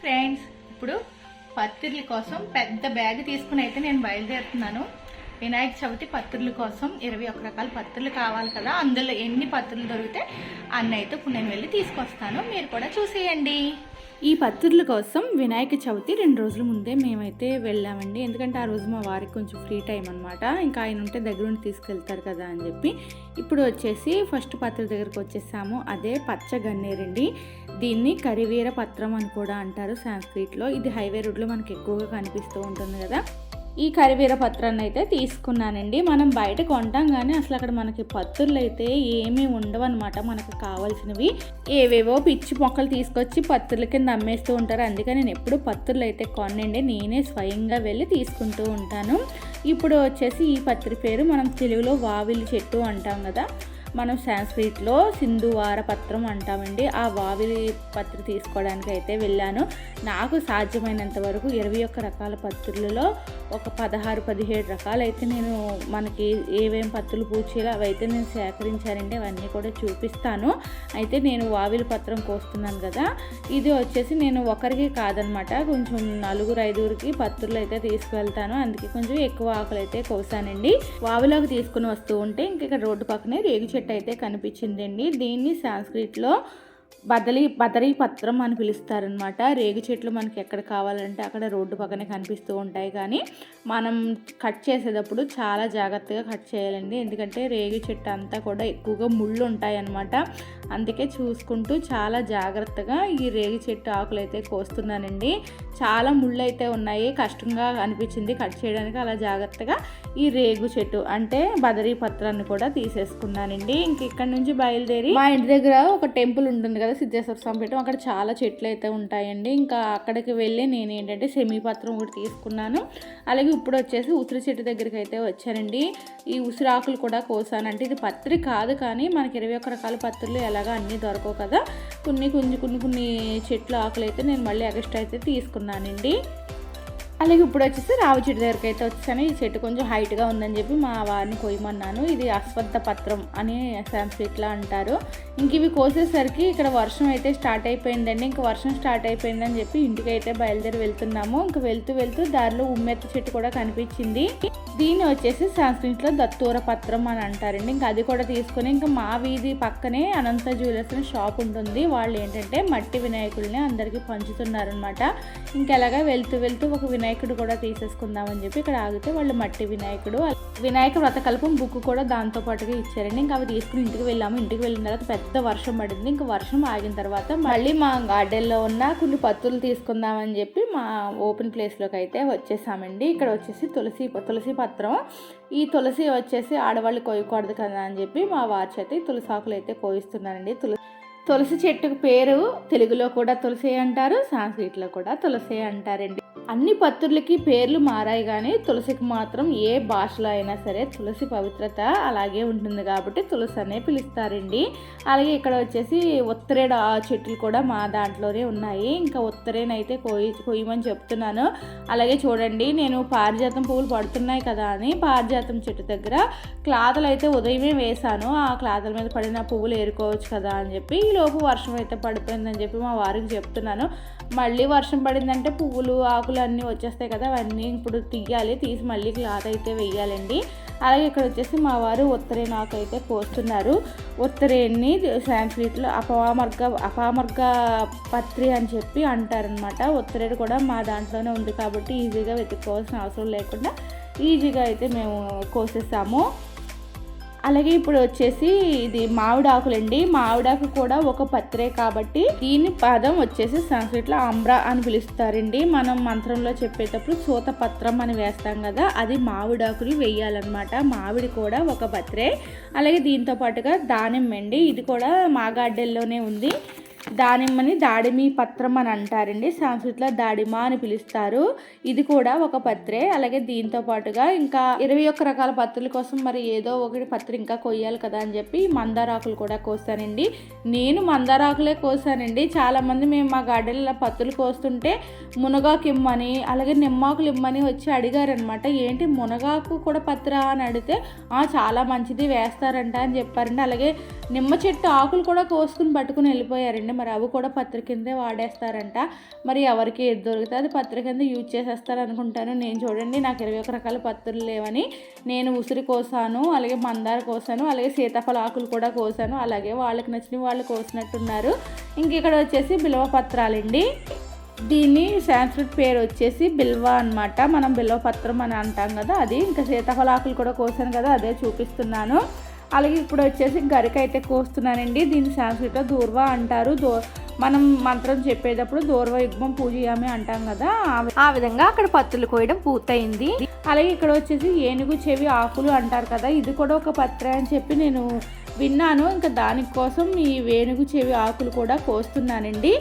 Friends ఇప్పుడు పత్తిర్ల కోసం పెద్ద బ్యాగ్ తీసుకుని అయితే నేను బయలుదేరుతున్నాను. వినాయక చవితి పత్రుల కోసం ఇరవై ఒక రకాల పత్రులు కావాలి కదా అందులో ఎన్ని పత్రులు దొరికితే అన్నైతే అయితే ఇప్పుడు నేను వెళ్ళి తీసుకొస్తాను. మీరు కూడా చూసేయండి. ఈ పత్రుల కోసం వినాయక చవితి రెండు రోజుల ముందే మేమైతే వెళ్ళామండి. ఎందుకంటే ఆ రోజు మా వారికి కొంచెం ఫ్రీ టైం అనమాట ఇంకా ఆయన ఉంటే దగ్గర ఉండి తీసుకెళ్తారు కదా అని చెప్పి ఇప్పుడు వచ్చేసి ఫస్ట్ పత్ర దగ్గరకు వచ్చేసాము. అదే పచ్చ గన్నేరండి దీన్ని కరివీర పత్రం అని కూడా అంటారు సాంస్క్రిట్లో. ఇది హైవే రోడ్లో మనకి ఎక్కువగా కనిపిస్తూ ఉంటుంది కదా. ఈ కరివీర పత్రాన్ని అయితే తీసుకున్నానండి. మనం బయట కొంటాం కానీ అసలు అక్కడ మనకి పత్తుర్లు అయితే ఏమీ ఉండవు అనమాట మనకు కావాల్సినవి ఏవేవో పిచ్చి మొక్కలు తీసుకొచ్చి పత్రుల కింద అమ్మేస్తూ ఉంటారు. అందుకని నేను ఎప్పుడు పత్తుర్లు అయితే కొనండి. నేనే స్వయంగా వెళ్ళి తీసుకుంటూ ఉంటాను. ఇప్పుడు వచ్చేసి ఈ పత్రి పేరు మనం తెలుగులో వావిలి చెట్టు అంటాం కదా. మనం సాంస్క్రిట్లో సింధువార పత్రం అంటామండి. ఆ వావిలి పత్రి తీసుకోవడానికి అయితే వెళ్ళాను. నాకు సాధ్యమైనంత వరకు ఇరవై ఒక్క రకాల పత్రులలో ఒక పదహారు పదిహేడు రకాలు అయితే నేను మనకి ఏవేం పత్రులు పూచేలా అవైతే నేను సేకరించానండి. అవన్నీ కూడా చూపిస్తాను. అయితే నేను వావిలి పత్రం కోస్తున్నాను కదా. ఇది వచ్చేసి నేను ఒకరికి కాదనమాట. కొంచెం నలుగురు ఐదుగురికి పత్రులు అయితే తీసుకువెళ్తాను. అందుకే కొంచెం ఎక్కువ ఆకులు అయితే కోసానండి. వావిలోకి తీసుకుని వస్తూ ఉంటే ఇంక ఇక్కడ రోడ్డు పక్కనే రేగు చెట్టు అయితే కనిపించిందండి. దీన్ని సాంస్క్రిట్లో బదలి బదరీ పత్రం అని పిలుస్తారనమాట రేగు చెట్లు మనకి ఎక్కడ కావాలంటే అక్కడ రోడ్డు పక్కనే కనిపిస్తూ ఉంటాయి. కానీ మనం కట్ చేసేటప్పుడు చాలా జాగ్రత్తగా కట్ చేయాలండి. ఎందుకంటే రేగు చెట్టు అంతా కూడా ఎక్కువగా ముళ్ళు ఉంటాయి అనమాట అందుకే చూసుకుంటూ చాలా జాగ్రత్తగా ఈ రేగు చెట్టు ఆకులు అయితే కోస్తున్నానండి. చాలా ముళ్ళు అయితే ఉన్నాయి. కష్టంగా అనిపించింది కట్ చేయడానికి. అలా జాగ్రత్తగా ఈ రేగు చెట్టు అంటే బదరీ పత్రాన్ని కూడా తీసేసుకున్నానండి. ఇంక ఇక్కడ నుంచి బయలుదేరి మా ఇంటి దగ్గర ఒక టెంపుల్ ఉంటుంది కదా సిద్ధేశ్వర స్వామి పీఠం అక్కడ చాలా చెట్లు అయితే ఉంటాయండి. ఇంకా అక్కడికి వెళ్ళి నేను ఏంటంటే సెమీ పత్రం ఒకటి తీసుకున్నాను. అలాగే ఇప్పుడు వచ్చేసి ఉసిరి చెట్టు దగ్గరికి అయితే వచ్చానండి. ఈ ఉసిరి ఆకులు కూడా కోసానంటే ఇది పత్రి కాదు కానీ మనకి ఇరవై ఒక్క రకాల పత్రులు ఎలాగా అన్నీ దొరకవు కదా. కొన్ని కొన్ని కొన్ని కొన్ని చెట్లు ఆకులు అయితే నేను మళ్ళీ ఎక్స్ట్రా అయితే తీసుకున్నానండి. అలాగే ఇప్పుడు వచ్చేసి రావి చెట్టు దగ్గరికి అయితే వచ్చాను ఈ చెట్టు కొంచెం హైట్గా ఉందని చెప్పి మా వారిని కొయ్యమన్నాను. ఇది అశ్వత్థ పత్రం అని సంస్కృతిలో అంటారు. ఇంక ఇవి కోసేసరికి ఇక్కడ వర్షం అయితే స్టార్ట్ అయిపోయిందండి. ఇంక వర్షం స్టార్ట్ అయిపోయిందని చెప్పి ఇంటికి అయితే బయలుదేరి వెళ్తున్నాము. ఇంక వెళ్తూ వెళ్తూ దారిలో ఉమ్మెత్త చెట్టు కూడా కనిపించింది. దీన్ని వచ్చేసి సంస్కృతిలో దత్తూర పత్రం అని అంటారండి. ఇంకా అది కూడా తీసుకొని ఇంకా మా వీధి పక్కనే అనంత జ్యువెలర్స్ అని షాప్ ఉంటుంది. వాళ్ళు ఏంటంటే మట్టి వినాయకుల్ని అందరికీ పంచుతున్నారనమాట ఇంకెలాగా వెళ్తూ వెళ్తూ ఒక వినాయక వినాయకుడు కూడా తీసేసుకుందామని చెప్పి ఇక్కడ ఆగితే వాళ్ళు మట్టి వినాయకుడు వినాయక వ్రతకల్పం బుక్ కూడా దాంతో పాటుగా ఇచ్చారండి. ఇంకా అవి తీసుకుని ఇంటికి వెళ్ళాము. ఇంటికి వెళ్ళిన తర్వాత పెద్ద వర్షం పడింది. ఇంకా వర్షం ఆగిన తర్వాత మళ్ళీ మా గార్డెన్లో ఉన్న కొన్ని పత్తులు తీసుకుందామని చెప్పి మా ఓపెన్ ప్లేస్లోకి అయితే వచ్చేసామండి. ఇక్కడ వచ్చేసి తులసి తులసి పత్రం. ఈ తులసి వచ్చేసి ఆడవాళ్ళు కోయకూడదు కదా అని చెప్పి మా వారి చేత ఈ తులసి ఆకులు అయితే కోయిస్తున్నారండి. తులసి తులసి చెట్టుకు పేరు తెలుగులో కూడా తులసి అంటారు సాంస్క్రిట్లో కూడా తులసి అంటారండి. అన్ని పత్రులకి పేర్లు మారాయి కానీ తులసికి మాత్రం ఏ భాషలో అయినా సరే తులసి పవిత్రత అలాగే ఉంటుంది కాబట్టి తులసి అనే పిలుస్తారండి. అలాగే ఇక్కడ వచ్చేసి ఉత్తరేడు ఆ చెట్లు కూడా మా దాంట్లోనే ఉన్నాయి. ఇంకా ఉత్తరేనైతే కోయి కొయ్యమని చెప్తున్నాను. అలాగే చూడండి నేను పారిజాతం పువ్వులు పడుతున్నాయి కదా అని పారిజాతం చెట్టు దగ్గర క్లాతులు అయితే ఉదయమే వేశాను. ఆ క్లాతుల మీద పడిన పువ్వులు ఏరుకోవచ్చు కదా అని చెప్పి ఈ లోపు వర్షం అయితే పడిపోయిందని చెప్పి మా వారికి చెప్తున్నాను. మళ్ళీ వర్షం పడిందంటే పువ్వులు ఆకులు అన్నీ వచ్చేస్తాయి కదా అవన్నీ ఇప్పుడు తీయాలి. తీసి మళ్ళీ క్లాత్ అయితే వేయాలండి. అలాగే ఇక్కడ వచ్చేసి మా వారు ఉత్తరేణి ఆకు అయితే కోస్తున్నారు ఉత్తరేణి సాంస్క్రిట్లో అపవామర్గ అపామర్గ పత్రి అని చెప్పి అంటారనమాట. ఉత్తరేడు కూడా మా దాంట్లోనే ఉంది కాబట్టి ఈజీగా వెతుక్కోవాల్సిన అవసరం లేకుండా ఈజీగా అయితే మేము కోసేసాము. అలాగే ఇప్పుడు వచ్చేసి ఇది మామిడాకులండి. మామిడాకు కూడా ఒక పత్రే కాబట్టి దీని పదం వచ్చేసి సంస్కృతిలో ఆమ్రా అని పిలుస్తారండి. మనం మంత్రంలో చెప్పేటప్పుడు సూతపత్రం అని వేస్తాం కదా అది మామిడాకులు వేయాలన్నమాట. మామిడి కూడా ఒక పత్రే. అలాగే దీంతో పాటుగా దానిమ్మ అండి ఇది కూడా మా గార్డెన్లోనే ఉంది. దానిమ్మని దాడిమి పత్రం అని అంటారండి. సంస్కృతిలో దాడిమ అని పిలుస్తారు. ఇది కూడా ఒక పత్రే. అలాగే దీంతో పాటుగా ఇంకా ఇరవై ఒక్క రకాల పత్రుల కోసం మరి ఏదో ఒకటి పత్రి ఇంకా కొయ్యాలి కదా అని చెప్పి మందారాకులు కూడా కోసానండి నేను మందారాకులే కోసానండి చాలామంది మేము మా గార్డెన్లో పత్రులు కోస్తుంటే మునగాకు ఇమ్మని అలాగే నిమ్మాకులు ఇమ్మని వచ్చి అడిగారనమాట. ఏంటి మునగాకు కూడా పత్ర? అని అడిగితే చాలా మంచిది వేస్తారంట అని చెప్పారండి. అలాగే నిమ్మ చెట్టు ఆకులు కూడా కోసుకుని పట్టుకుని వెళ్ళిపోయారండి మరి మరి అవి కూడా పత్రి కిందే వాడేస్తారంట. మరి ఎవరికి ఏది దొరికితే అది పత్రి కింద యూజ్ చేసేస్తారు అనుకుంటాను. నేను చూడండి నాకు ఇరవై ఒక రకాల పత్రులు లేవని. నేను ఉసిరి కోసాను అలాగే మందార కోసాను అలాగే సీతాఫల ఆకులు కూడా కోసాను. అలాగే వాళ్ళకి నచ్చిన వాళ్ళు కోసినట్టున్నారు. ఇంక ఇక్కడ వచ్చేసి బిలవ పత్రాలండి. దీన్ని సాంస్క్రిట్ పేరు వచ్చేసి బిల్వ అన్నమాట. మనం బిల్వ పత్రం అని అంటాం కదా అది. ఇంకా సీతాఫలాకులు కూడా కోసాను కదా అదే చూపిస్తున్నాను. అలాగే ఇప్పుడు వచ్చేసి గరిక అయితే కోస్తున్నానండి. దీన్ని సాంస్క్రిట్లో దూర్వా అంటారు. దో మనం మంత్రం చెప్పేటప్పుడు దూర్వ యుగ్మం పూజయామి అంటాం కదా. ఆ విధంగా అక్కడ పత్తులు కోయడం పూర్తయింది. అలాగే ఇక్కడ వచ్చేసి ఏనుగు చెవి ఆకులు అంటారు కదా. ఇది కూడా ఒక పత్ర అని చెప్పి నేను విన్నాను. ఇంకా దానికోసం ఈ వేణుగు చెవి ఆకులు కూడా కోస్తున్నానండి.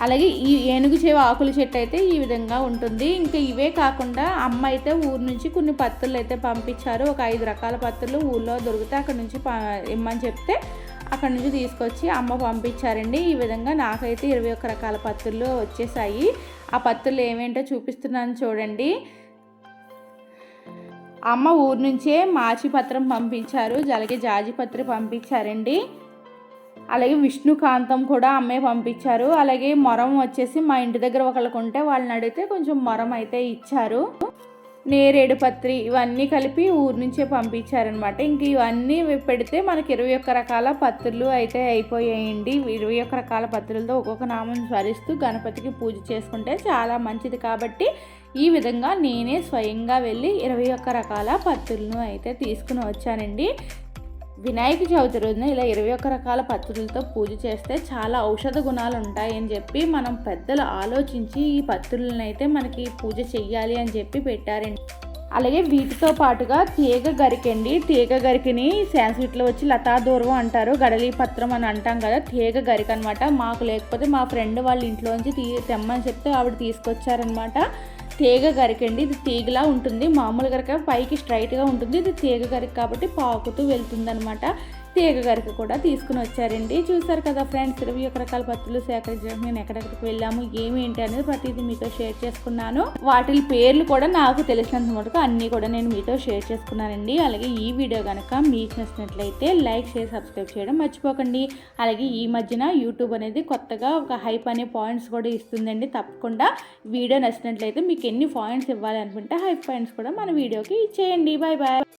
అలాగే ఈ ఏనుగు చేవ ఆకుల చెట్టు అయితే ఈ విధంగా ఉంటుంది. ఇంకా ఇవే కాకుండా అమ్మ అయితే ఊరు నుంచి కొన్ని పత్తులు అయితే పంపించారు. ఒక ఐదు రకాల పత్తులు ఊళ్ళో దొరికితే అక్కడ నుంచి ప- ఇమ్మని చెప్తే అక్కడ నుంచి తీసుకొచ్చి అమ్మ పంపించారండి. ఈ విధంగా నాకైతే ఇరవై ఒక్క రకాల పత్తులు వచ్చేసాయి. ఆ పత్తులు ఏమేంటో చూపిస్తున్నాను చూడండి. అమ్మ ఊరు నుంచే మాచి పత్రం పంపించారు. అలాగే జాజి పత్రి పంపించారండి. అలాగే విష్ణుకాంతం కూడా అమ్మే పంపించారు. అలాగే మొరం వచ్చేసి మా ఇంటి దగ్గర ఒకళ్ళకు ఉంటే వాళ్ళని అడిగితే కొంచెం మొరం అయితే ఇచ్చారు. నేరేడు పత్రి ఇవన్నీ కలిపి ఊరు నుంచే పంపించారనమాట ఇంక ఇవన్నీ పెడితే మనకి ఇరవై ఒక్క రకాల పత్రులు అయితే అయిపోయాయండి. ఇరవై ఒక్క రకాల పత్రులతో ఒక్కొక్క నామం స్మరిస్తూ గణపతికి పూజ చేసుకుంటే చాలా మంచిది. కాబట్టి ఈ విధంగా నేనే స్వయంగా వెళ్ళి ఇరవై ఒక్క రకాల పత్రులను అయితే తీసుకుని వచ్చానండి. వినాయక చవితి రోజున ఇలా ఇరవై ఒక్క రకాల పత్రులతో పూజ చేస్తే చాలా ఔషధ గుణాలు ఉంటాయని చెప్పి మనం పెద్దలు ఆలోచించి ఈ పత్రులను అయితే మనకి పూజ చెయ్యాలి అని చెప్పి పెట్టారండి. అలాగే వీటితో పాటుగా తీగ గరికండి తీగ గరికిని సాంస్క్రిట్లో వచ్చి లతా దూర్వం అంటారు గడలి పత్రం అని అంటాం కదా తీగ గరిక అనమాట మాకు లేకపోతే మా ఫ్రెండ్ వాళ్ళ ఇంట్లోంచి తీ తెమ్మని చెప్తే ఆవిడ తీసుకొచ్చారనమాట తీగ గరికండి ఇది తీగలా ఉంటుంది. మామూలు గరిక పైకి స్ట్రైట్గా ఉంటుంది. ఇది తీగ గరిక కాబట్టి పాకుతూ వెళ్తుంది అనమాట తీగ గరిక కూడా తీసుకుని వచ్చారండి. చూసారు కదా ఫ్రెండ్స్ ఇరవై ఒక రకాల పత్రులు సేకరించడానికి నేను ఎక్కడెక్కడికి వెళ్ళాము ఏమేంటి అనేది ప్రతిదీ మీతో షేర్ చేసుకున్నాను. వాటి పేర్లు కూడా నాకు తెలిసినంత మటుకు అన్నీ కూడా నేను మీతో షేర్ చేసుకున్నానండి. అలాగే ఈ వీడియో కనుక మీకు నచ్చినట్లయితే లైక్ షేర్ సబ్స్క్రైబ్ చేయడం మర్చిపోకండి. అలాగే ఈ మధ్యన యూట్యూబ్ అనేది కొత్తగా ఒక హైప్ అనే పాయింట్స్ కూడా ఇస్తుందండి. తప్పకుండా వీడియో నచ్చినట్లయితే మీకు ఎన్ని పాయింట్స్ ఇవ్వాలి అనుకుంటే హైప్ పాయింట్స్ కూడా మన వీడియోకి ఇచ్చేయండి. Bye bye